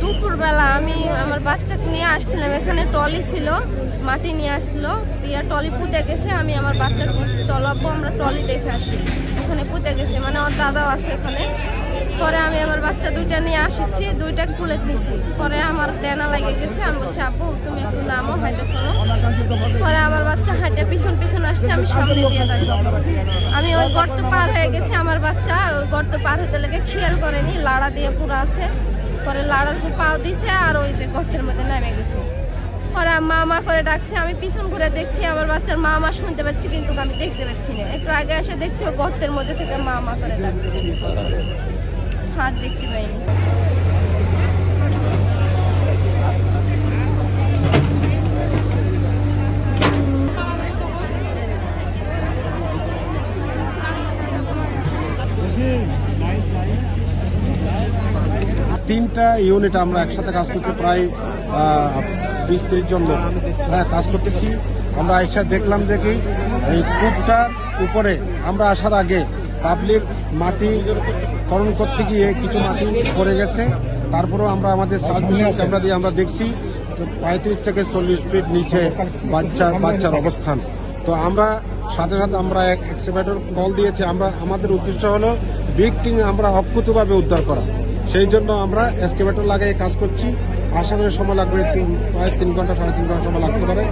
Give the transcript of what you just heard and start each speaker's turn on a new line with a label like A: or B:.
A: দুপুরবেলা আমি আমার বাচ্চাকে নিয়ে আসছিলাম। এখানে টলি ছিল, মাটি নিয়ে আসলো। দিয়ে টলি পুঁতে গেছে, আমি আমার বাচ্চাকে বলছি, চলো আমরা টলি দেখে আসি। ওখানে পুঁতে গেছে মানে ওর দাদাও আছে এখানে। পরে আমি আমার বাচ্চা দুইটা নিয়ে আসছি দুইটা খুলে দিছি পরে আমার ডেনা লাগে গেছে, আমি বলছি আব্বু তুমি একটু নামো হাইটে শোনো পরে আমার বাচ্চা হাইটে পিছন পিছন আসছে, আমি সামনে দিয়ে দাঁড়িয়েছি আমি ওই গর্ত পার হয়ে গেছি, আমার বাচ্চা ওই গর্ত পার হতে লেগে খেয়াল করেনি, লাড়া দিয়ে পুরো আছে। পরে লাড়ার পাও দিছে আর ওই যে গর্তের মধ্যে নেমে গেছে। পরে মা মা করে ডাকছে, আমি পিছন ঘুরে দেখছি, আমার বাচ্চার মা মা শুনতে পাচ্ছি, কিন্তু আমি দেখতে পাচ্ছি না। একটু আগে এসে দেখছি ও গর্তের মধ্যে থেকে মা মা করে ডাকছে। দেখতে পাইনি।
B: তিনটা ইউনিট আমরা একসাথে কাজ করছি, প্রায় বিশ ত্রিশ জন হ্যাঁ কাজ করতেছি। আমরা একসাথে দেখলাম যে কি এই কূপটার উপরে, আমরা আসার আগে পাবলিক মাটি করণ করতে গিয়ে কিছু মাটি পড়ে গেছে। তারপরেও আমরা আমাদের সার্ভিসিং ক্যামেরা দিয়ে আমরা দেখছি পঁয়ত্রিশ থেকে চল্লিশ ফিট নিচে বাচ্চার বাচ্চার অবস্থান। তো আমরা সাথে সাথে আমরা এক এক্সিভেটর কল দিয়েছি। আমরা আমাদের উদ্দেশ্য হলো বিগটিং আমরা অক্ষতভাবে উদ্ধার করা। সেই জন্য আমরা এক্সকেভেটর লাগিয়ে কাজ করছি। আশা করি সময় লাগবে তিন প্রায় তিন ঘণ্টা, সাড়ে তিন ঘণ্টা সময় লাগতে পারে।